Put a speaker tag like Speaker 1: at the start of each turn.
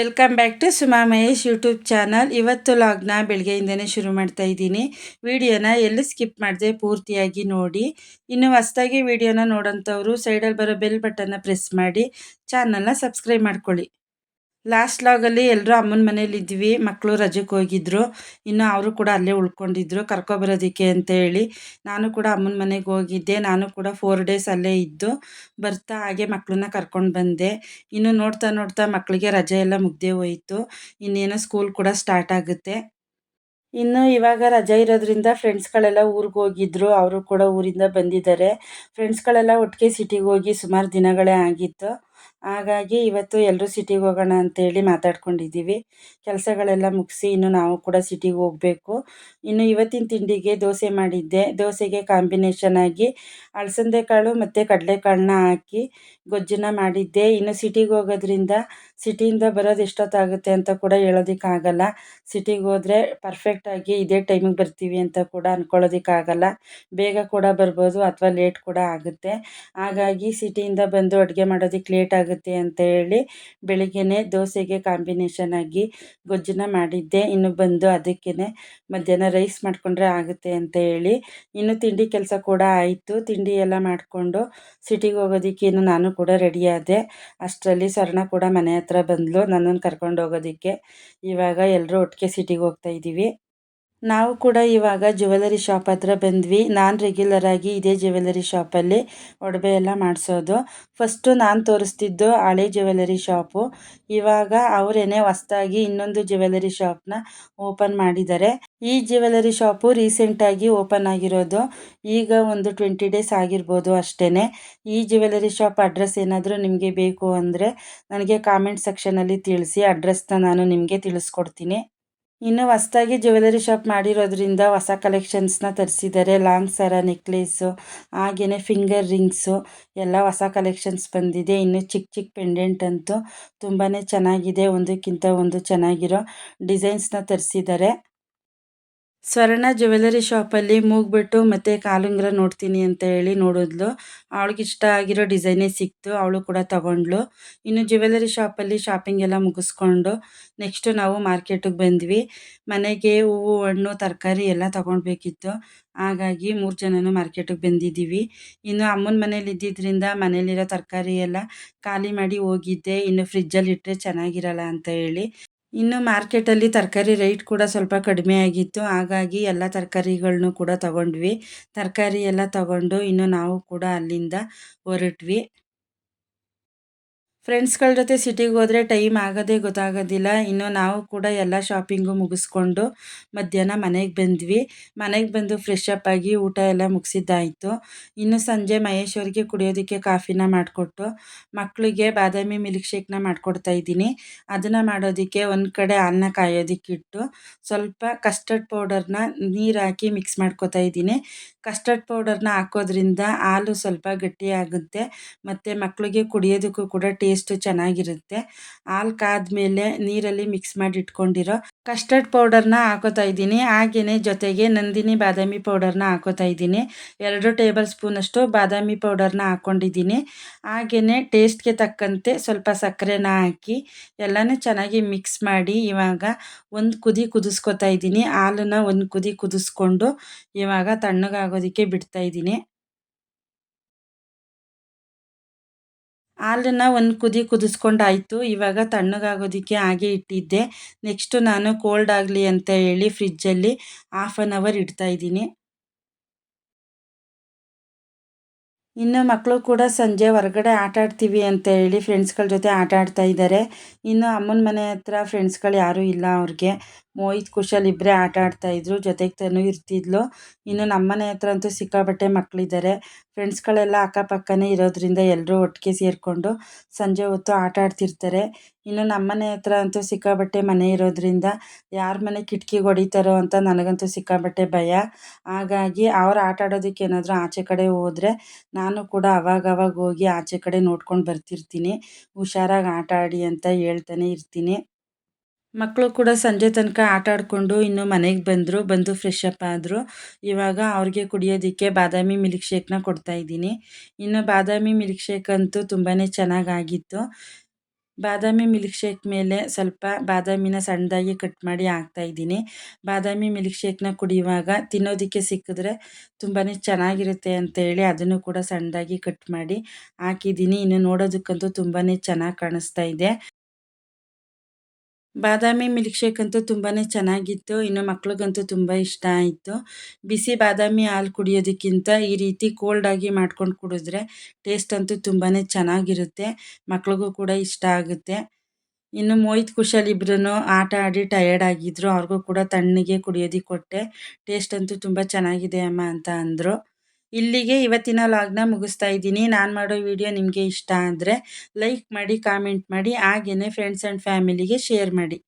Speaker 1: Welcome back to Suma Mahesh YouTube channel ಇವತ್ತು ಲಾಗ್ನ ಬೆಳಗ್ಗೆಯಿಂದನೇ ಶುರು ಮಾಡ್ತಾ ಇದ್ದೀನಿ. ವಿಡಿಯೋನ ಎಲ್ಲೂ ಸ್ಕಿಪ್ ಮಾಡಿದೆ ಪೂರ್ತಿಯಾಗಿ ನೋಡಿ. ಇನ್ನು ಹೊಸ್ದಾಗಿ ವಿಡಿಯೋನ ನೋಡೋಂಥವ್ರು ಸೈಡಲ್ಲಿ ಬರೋ ಬೆಲ್ ಬಟನ್ನ ಪ್ರೆಸ್ ಮಾಡಿ. ಚಾನಲ್ನ ಸಬ್ಸ್ಕ್ರೈಬ್ ಮಾಡ್ಕೊಳ್ಳಿ. ಲಾಸ್ಟ್ ಲಾಗಲ್ಲಿ ಎಲ್ಲರೂ ಅಮ್ಮನ ಮನೇಲಿ ಇದ್ವಿ ಮಕ್ಕಳು ರಜಕ್ಕೆ ಹೋಗಿದ್ರು. ಇನ್ನು ಅವರು ಕೂಡ ಅಲ್ಲೇ ಉಳ್ಕೊಂಡಿದ್ರು ಕರ್ಕೊಬರೋದಕ್ಕೆ ಅಂತ ಹೇಳಿ. ನಾನು ಕೂಡ ಅಮ್ಮನ ಮನೆಗೆ ಹೋಗಿದ್ದೆ, ನಾನು ಕೂಡ ಫೋರ್ ಡೇಸ್ ಅಲ್ಲೇ ಇದ್ದು, ಬರ್ತಾ ಹಾಗೆ ಮಕ್ಕಳನ್ನ ಕರ್ಕೊಂಡು ಬಂದೆ. ಇನ್ನು ನೋಡ್ತಾ ನೋಡ್ತಾ ಮಕ್ಕಳಿಗೆ ರಜೆ ಎಲ್ಲ ಮುಗ್ದೇ ಹೋಯಿತು. ಇನ್ನೇನೋ ಸ್ಕೂಲ್ ಕೂಡ ಸ್ಟಾರ್ಟ್ ಆಗುತ್ತೆ. ಇನ್ನು ಇವಾಗ ರಜೆ ಇರೋದ್ರಿಂದ ಫ್ರೆಂಡ್ಸ್ಗಳೆಲ್ಲ ಊರಿಗೆ ಹೋಗಿದ್ರು, ಅವರು ಕೂಡ ಊರಿಂದ ಬಂದಿದ್ದಾರೆ. ಫ್ರೆಂಡ್ಸ್ಗಳೆಲ್ಲ ಒಟ್ಟಿಗೆ ಸಿಟಿಗೆ ಹೋಗಿ ಸುಮಾರು ದಿನಗಳೇ ಆಗಿತ್ತು. ಹಾಗಾಗಿ ಇವತ್ತು ಎಲ್ಲರೂ ಸಿಟಿಗೆ ಹೋಗೋಣ ಅಂತೇಳಿ ಮಾತಾಡ್ಕೊಂಡಿದ್ದೀವಿ. ಕೆಲಸಗಳೆಲ್ಲ ಮುಗಿಸಿ ಇನ್ನು ನಾವು ಕೂಡ ಸಿಟಿಗೆ ಹೋಗಬೇಕು. ಇನ್ನು ಇವತ್ತಿನ ತಿಂಡಿಗೆ ದೋಸೆ ಮಾಡಿದ್ದೆ. ದೋಸೆಗೆ ಕಾಂಬಿನೇಷನ್ ಆಗಿ ಅಲಸಂದೆ ಕಾಳು ಮತ್ತು ಕಡಲೆಕಾಳನ್ನ ಹಾಕಿ ಗೊಜ್ಜನ್ನ ಮಾಡಿದ್ದೆ. ಇನ್ನು ಸಿಟಿಗೆ ಹೋಗೋದ್ರಿಂದ ಸಿಟಿಯಿಂದ ಬರೋದು ಎಷ್ಟೊತ್ತಾಗುತ್ತೆ ಅಂತ ಕೂಡ ಹೇಳೋದಕ್ಕಾಗಲ್ಲ. ಸಿಟಿಗೆ ಹೋದರೆ ಪರ್ಫೆಕ್ಟಾಗಿ ಇದೇ ಟೈಮಿಗೆ ಬರ್ತೀವಿ ಅಂತ ಕೂಡ ಅಂದ್ಕೊಳ್ಳೋದಕ್ಕಾಗಲ್ಲ ಬೇಗ ಕೂಡ ಬರ್ಬೋದು ಅಥವಾ ಲೇಟ್ ಕೂಡ ಆಗುತ್ತೆ. ಹಾಗಾಗಿ ಸಿಟಿಯಿಂದ ಬಂದು ಅಡುಗೆ ಮಾಡೋದಕ್ಕೆ ಲೇಟ್ ಆಗುತ್ತೆ ಅಂತ ಹೇಳಿ ಬೆಳಿಗ್ಗೆನೇ ದೋಸೆಗೆ ಕಾಂಬಿನೇಷನ್ ಆಗಿ ಗೊಜ್ಜನ್ನ ಮಾಡಿದ್ದೆ. ಇನ್ನು ಬಂದು ಅದಕ್ಕೇ ಮಧ್ಯಾಹ್ನ ರೈಸ್ ಮಾಡಿಕೊಂಡ್ರೆ ಆಗುತ್ತೆ ಅಂತ ಹೇಳಿ. ಇನ್ನು ತಿಂಡಿ ಕೆಲಸ ಕೂಡ ಆಯಿತು. ತಿಂಡಿ ಎಲ್ಲ ಮಾಡಿಕೊಂಡು ಸಿಟಿಗೆ ಹೋಗೋದಕ್ಕೆ ಇನ್ನು ನಾನು ಕೂಡ ರೆಡಿಯಾದೆ ಅಷ್ಟರಲ್ಲಿ ಸ್ವರ್ಣ ಕೂಡ ಮನೆ ಹತ್ರ ಬಂದಳು ನನ್ನನ್ನು ಕರ್ಕೊಂಡು ಹೋಗೋದಕ್ಕೆ. ಇವಾಗ ಎಲ್ಲರೂ ಒಟ್ಟಿಗೆ ಸಿಟಿಗೆ ಹೋಗ್ತಾ ಇದ್ದೀವಿ. ನಾವು ಕೂಡ ಇವಾಗ ಜ್ಯುವೆಲರಿ ಶಾಪ್ ಹತ್ರ ಬಂದ್ವಿ. ನಾನು ರೆಗ್ಯುಲರ್ ಆಗಿ ಇದೇ ಜ್ಯುವೆಲರಿ ಶಾಪಲ್ಲಿ ಒಡವೆ ಎಲ್ಲ ಮಾಡಿಸೋದು. ಫಸ್ಟು ನಾನು ತೋರಿಸ್ತಿದ್ದು ಹಳೆ ಜ್ಯುವೆಲರಿ ಶಾಪು ಇವಾಗ ಅವರೇನೆ ಹೊಸ್ದಾಗಿ ಇನ್ನೊಂದು ಜ್ಯುವೆಲರಿ ಶಾಪ್ನ ಓಪನ್ ಮಾಡಿದ್ದಾರೆ. ಈ ಜ್ಯುವೆಲರಿ ಶಾಪು ರೀಸೆಂಟಾಗಿ ಓಪನ್ ಆಗಿರೋದು. ಈಗ ಒಂದು ಟ್ವೆಂಟಿ ಡೇಸ್ ಆಗಿರ್ಬೋದು ಅಷ್ಟೇ ಈ ಜ್ಯುವೆಲರಿ ಶಾಪ್ ಅಡ್ರೆಸ್ ಏನಾದರೂ ನಿಮಗೆ ಬೇಕು ಅಂದರೆ ನನಗೆ ಕಾಮೆಂಟ್ ಸೆಕ್ಷನಲ್ಲಿ ತಿಳಿಸಿ. ಅಡ್ರೆಸ್ನ ನಾನು ನಿಮಗೆ ತಿಳಿಸ್ಕೊಡ್ತೀನಿ. ಇನ್ನು ಹೊಸ್ದಾಗಿ ಜ್ಯುವೆಲರಿ ಶಾಪ್ ಮಾಡಿರೋದ್ರಿಂದ ಹೊಸ ಕಲೆಕ್ಷನ್ಸ್ನ ತರಿಸಿದ್ದಾರೆ ಲಾಂಗ್ ಸರ ನೆಕ್ಲೇಸು ಹಾಗೆಯೇ ಫಿಂಗರ್ ರಿಂಗ್ಸು ಎಲ್ಲ ಹೊಸ ಕಲೆಕ್ಷನ್ಸ್ ಬಂದಿದೆ. ಇನ್ನು ಚಿಕ್ಕ ಚಿಕ್ಕ ಪೆಂಡೆಂಟ್ ಅಂತೂ ತುಂಬಾ ಚೆನ್ನಾಗಿದೆ. ಒಂದಕ್ಕಿಂತ ಒಂದು ಚೆನ್ನಾಗಿರೋ ಡಿಸೈನ್ಸ್ನ ತರಿಸಿದ್ದಾರೆ ಸ್ವರ್ಣ ಜ್ಯುವೆಲರಿ ಶಾಪಲ್ಲಿ ಮೂಗ್ಬಿಟ್ಟು ಮತ್ತು ಕಾಲುಂಗ್ರ ನೋಡ್ತೀನಿ ಅಂತ ಹೇಳಿ ನೋಡಿದ್ಲು. ಅವಳಿಗೆ ಇಷ್ಟ ಆಗಿರೋ ಡಿಸೈನೇ ಸಿಕ್ತು, ಅವಳು ಕೂಡ ತಗೊಂಡ್ಳು. ಇನ್ನು ಜ್ಯುವೆಲರಿ ಶಾಪಲ್ಲಿ ಶಾಪಿಂಗ್ ಎಲ್ಲ ಮುಗಿಸ್ಕೊಂಡು ನೆಕ್ಸ್ಟು ನಾವು ಮಾರ್ಕೆಟಿಗೆ ಬಂದ್ವಿ. ಮನೆಗೆ ಹೂವು, ಹಣ್ಣು, ತರಕಾರಿ ಎಲ್ಲ ತಗೊಳ್ಬೇಕಿತ್ತು ಹಾಗಾಗಿ ಮೂರು ಜನನೂ ಮಾರ್ಕೆಟಿಗೆ ಬಂದಿದ್ದೀವಿ. ಇನ್ನು ಅಮ್ಮನ ಮನೇಲಿ ಇದ್ದಿದ್ದರಿಂದ ಮನೇಲಿರೋ ತರಕಾರಿ ಎಲ್ಲ ಖಾಲಿ ಮಾಡಿ ಹೋಗಿದ್ದೆ. ಇನ್ನು ಫ್ರಿಜ್ಜಲ್ಲಿ ಇಟ್ಟರೆ ಚೆನ್ನಾಗಿರಲ್ಲ ಅಂತ ಹೇಳಿ. ಇನ್ನು ಮಾರ್ಕೆಟಲ್ಲಿ ತರಕಾರಿ ರೇಟ್ ಕೂಡ ಸ್ವಲ್ಪ ಕಡಿಮೆ ಆಗಿತ್ತು. ಹಾಗಾಗಿ ಎಲ್ಲ ತರಕಾರಿಗಳನ್ನೂ ಕೂಡ ತಗೊಂಡ್ವಿ. ತರಕಾರಿ ಎಲ್ಲ ತಗೊಂಡು ಇನ್ನು ನಾವು ಕೂಡ ಅಲ್ಲಿಂದ ಹೊರಟ್ವಿ. ಫ್ರೆಂಡ್ಸ್ಗಳ ಜೊತೆ ಸಿಟಿಗೆ ಹೋದರೆ ಟೈಮ್ ಆಗೋದೇ ಗೊತ್ತಾಗೋದಿಲ್ಲ. ಇನ್ನು ನಾವು ಕೂಡ ಎಲ್ಲ ಶಾಪಿಂಗು ಮುಗಿಸ್ಕೊಂಡು ಮಧ್ಯಾಹ್ನ ಮನೆಗೆ ಬಂದ್ವಿ. ಮನೆಗೆ ಬಂದು ಫ್ರೆಶ್ ಅಪ್ ಆಗಿ ಊಟ ಎಲ್ಲ ಮುಗಿಸಿದ್ದಾಯಿತು. ಇನ್ನು ಸಂಜೆ ಮಹೇಶ್ ಅವರಿಗೆ ಕುಡಿಯೋದಕ್ಕೆ ಕಾಫಿನ ಮಾಡಿಕೊಟ್ಟು ಮಕ್ಕಳಿಗೆ ಬಾದಾಮಿ ಮಿಲ್ಕ್ ಶೇಕ್ನ ಮಾಡಿಕೊಡ್ತಾ ಇದ್ದೀನಿ. ಅದನ್ನು ಮಾಡೋದಕ್ಕೆ ಒಂದು ಕಡೆ ಅನ್ನ ಕಾಯೋದಕ್ಕಿಟ್ಟು ಸ್ವಲ್ಪ ಕಸ್ಟರ್ಡ್ ಪೌಡರ್ನ ನೀರು ಹಾಕಿ ಮಿಕ್ಸ್ ಮಾಡ್ಕೊತಾ ಇದ್ದೀನಿ. ಕಸ್ಟರ್ಡ್ ಪೌಡರ್ನ ಹಾಕೋದ್ರಿಂದ ಹಾಲು ಸ್ವಲ್ಪ ಗಟ್ಟಿಯಾಗುತ್ತೆ ಮತ್ತು ಮಕ್ಕಳಿಗೆ ಕುಡಿಯೋದಕ್ಕೂ ಕೂಡ ಟೇಸ್ಟು ಚೆನ್ನಾಗಿರುತ್ತೆ. ಹಾಲು ಕಾದ್ಮೇಲೆ ನೀರಲ್ಲಿ ಮಿಕ್ಸ್ ಮಾಡಿ ಇಟ್ಕೊಂಡಿರೋ ಕಸ್ಟರ್ಡ್ ಪೌಡರ್ನ ಹಾಕೋತಾ ಇದ್ದೀನಿ. ಹಾಗೆಯೇ ಜೊತೆಗೆ ನಂದಿನಿ ಬಾದಾಮಿ ಪೌಡರ್ನ ಹಾಕೋತಾ ಇದ್ದೀನಿ. ಎರಡು ಟೇಬಲ್ ಸ್ಪೂನಷ್ಟು ಬಾದಾಮಿ ಪೌಡರ್ನ ಹಾಕ್ಕೊಂಡಿದ್ದೀನಿ ಹಾಗೆಯೇ ಟೇಸ್ಟ್ಗೆ ತಕ್ಕಂತೆ ಸ್ವಲ್ಪ ಸಕ್ಕರೆನ ಹಾಕಿ ಎಲ್ಲನೂ ಚೆನ್ನಾಗಿ ಮಿಕ್ಸ್ ಮಾಡಿ ಇವಾಗ ಒಂದು ಕುದಿ ಕುದಿಸ್ಕೊತಾ ಇದ್ದೀನಿ. ಹಾಲನ್ನು ಒಂದು ಕುದಿ ಕುದಿಸ್ಕೊಂಡು ಇವಾಗ ತಣ್ಣಗಾಗೋದಕ್ಕೆ ಬಿಡ್ತಾ ಇದ್ದೀನಿ. ಹಾಲನ್ನು ಒಂದು ಕುದಿ ಕುದಿಸ್ಕೊಂಡಾಯಿತು. ಇವಾಗ ತಣ್ಣಗಾಗೋದಕ್ಕೆ ಹಾಗೆ ಇಟ್ಟಿದ್ದೆ. ನೆಕ್ಸ್ಟು ನಾನು ಕೋಲ್ಡ್ ಆಗಲಿ ಅಂತ ಹೇಳಿ ಫ್ರಿಜ್ಜಲ್ಲಿ ಹಾಫ್ ಆನ್ ಅವರ್ ಇಡ್ತಾಯಿದ್ದೀನಿ ಇನ್ನು ಮಕ್ಕಳು ಕೂಡ ಸಂಜೆ ಹೊರಗಡೆ ಆಟ ಆಡ್ತೀವಿ ಅಂತ ಹೇಳಿ ಫ್ರೆಂಡ್ಸ್ಗಳ ಜೊತೆ ಆಟ ಆಡ್ತಾ ಇದ್ದಾರೆ ಇನ್ನು ಅಮ್ಮನ ಮನೆ ಹತ್ರ ಫ್ರೆಂಡ್ಸ್ಗಳು ಯಾರೂ ಇಲ್ಲ ಅವ್ರಿಗೆ. ಮೋಹಿತ್ ಕುಶಲ್ ಇಬ್ಬರೇ ಆಟ ಆಡ್ತಾಯಿದ್ರು ಜೊತೆಗೆ ತನು ಇರ್ತಿದ್ಲು. ಇನ್ನು ನಮ್ಮನೆ ಹತ್ರ ಅಂತೂ ಸಿಕ್ಕಾಪಟ್ಟೆ ಮಕ್ಕಳಿದ್ದಾರೆ ಫ್ರೆಂಡ್ಸ್ಗಳೆಲ್ಲ ಅಕ್ಕಪಕ್ಕನೇ ಇರೋದ್ರಿಂದ ಎಲ್ಲರೂ ಒಟ್ಟಿಗೆ ಸೇರಿಕೊಂಡು ಸಂಜೆ ಹೊತ್ತು ಆಟ ಆಡ್ತಿರ್ತಾರೆ. ಇನ್ನು ನಮ್ಮನೆ ಹತ್ರ ಅಂತೂ ಸಿಕ್ಕಾಪಟ್ಟೆ ಮನೆ ಇರೋದ್ರಿಂದ ಯಾರ ಮನೆ ಕಿಟಕಿಗೆ ಹೊಡಿತಾರೋ ಅಂತ ನನಗಂತೂ ಸಿಕ್ಕಾಪಟ್ಟೆ ಭಯ. ಹಾಗಾಗಿ ಅವ್ರು ಆಟ ಆಡೋದಕ್ಕೆ ಏನಾದರೂ ಆಚೆ ಕಡೆ ಹೋದರೆ ನಾನು ಕೂಡ ಅವಾಗವಾಗ ಹೋಗಿ ಆಚೆ ಕಡೆ ನೋಡ್ಕೊಂಡು ಬರ್ತಿರ್ತೀನಿ. ಹುಷಾರಾಗಿ ಆಟ ಆಡಿ ಅಂತ ಹೇಳ್ತಾನೆ ಇರ್ತೀನಿ. ಮಕ್ಕಳು ಕೂಡ ಸಂಜೆ ತನಕ ಆಟ ಆಡಿಕೊಂಡು ಇನ್ನು ಮನೆಗೆ ಬಂದರು, ಬಂದು ಫ್ರೆಶ್ ಅಪ್ ಆದರು. ಇವಾಗ ಅವ್ರಿಗೆ ಕುಡಿಯೋದಕ್ಕೆ ಬಾದಾಮಿ ಮಿಲ್ಕ್ ಶೇಕ್ನ ಕೊಡ್ತಾಯಿದ್ದೀನಿ ಇನ್ನು ಬಾದಾಮಿ ಮಿಲ್ಕ್ ಶೇಕ್ ಅಂತೂ ತುಂಬಾ ಚೆನ್ನಾಗಾಗಿತ್ತು. ಬಾದಾಮಿ ಮಿಲ್ಕ್ ಶೇಕ್ ಮೇಲೆ ಸ್ವಲ್ಪ ಬಾದಾಮಿನ ಸಣ್ಣದಾಗಿ ಕಟ್ ಮಾಡಿ ಹಾಕ್ತಾ ಇದ್ದೀನಿ. ಬಾದಾಮಿ ಮಿಲ್ಕ್ ಶೇಕ್ನ ಕುಡಿಯುವಾಗ ತಿನ್ನೋದಕ್ಕೆ ಸಿಕ್ಕಿದ್ರೆ ತುಂಬಾ ಚೆನ್ನಾಗಿರುತ್ತೆ ಅಂತೇಳಿ ಅದನ್ನು ಕೂಡ ಸಣ್ಣದಾಗಿ ಕಟ್ ಮಾಡಿ ಹಾಕಿದ್ದೀನಿ. ಇನ್ನು ನೋಡೋದಕ್ಕಂತೂ ತುಂಬಾ ಚೆನ್ನಾಗಿ ಕಾಣಿಸ್ತಾ ಇದೆ. ಬಾದಾಮಿ ಮಿಲ್ಕ್ ಶೇಕ್ ಅಂತೂ ತುಂಬಾ ಚೆನ್ನಾಗಿತ್ತು, ಇನ್ನು ಮಕ್ಳಿಗಂತೂ ತುಂಬ ಇಷ್ಟ ಆಯಿತು. ಬಿಸಿ ಬಾದಾಮಿ ಹಾಲು ಕುಡಿಯೋದಕ್ಕಿಂತ ಈ ರೀತಿ ಕೋಲ್ಡ್ ಆಗಿ ಮಾಡ್ಕೊಂಡು ಕುಡಿದ್ರೆ ಟೇಸ್ಟ್ ಅಂತೂ ತುಂಬಾ ಚೆನ್ನಾಗಿರುತ್ತೆ, ಮಕ್ಳಿಗೂ ಕೂಡ ಇಷ್ಟ ಆಗುತ್ತೆ. ಇನ್ನು ಮೋಹಿತ್ ಕುಶಲ್ ಇಬ್ರು ಆಟ ಆಡಿ ಟಯರ್ಡ್ ಆಗಿದ್ರು, ಅವ್ರಿಗೂ ಕೂಡ ತಣ್ಣಗೆ ಕುಡಿಯೋದಕ್ಕೆ ಕೊಟ್ಟೆ ಟೇಸ್ಟ್ ಅಂತೂ ತುಂಬ ಚೆನ್ನಾಗಿದೆ ಅಮ್ಮ ಅಂತ ಅಂದರು. ಇಲ್ಲಿಗೆ ಇವತ್ತಿನ ಲಾಗ್ನ ಮುಗಿಸ್ತಾ ಇದ್ದೀನಿ. ನಾನು ಮಾಡೋ ವಿಡಿಯೋ ನಿಮಗೆ ಇಷ್ಟ ಅಂದರೆ ಲೈಕ್ ಮಾಡಿ ಕಾಮೆಂಟ್ ಮಾಡಿ ಹಾಗೆಯೇ ಫ್ರೆಂಡ್ಸ್ ಆ್ಯಂಡ್ ಫ್ಯಾಮಿಲಿಗೆ ಶೇರ್ ಮಾಡಿ.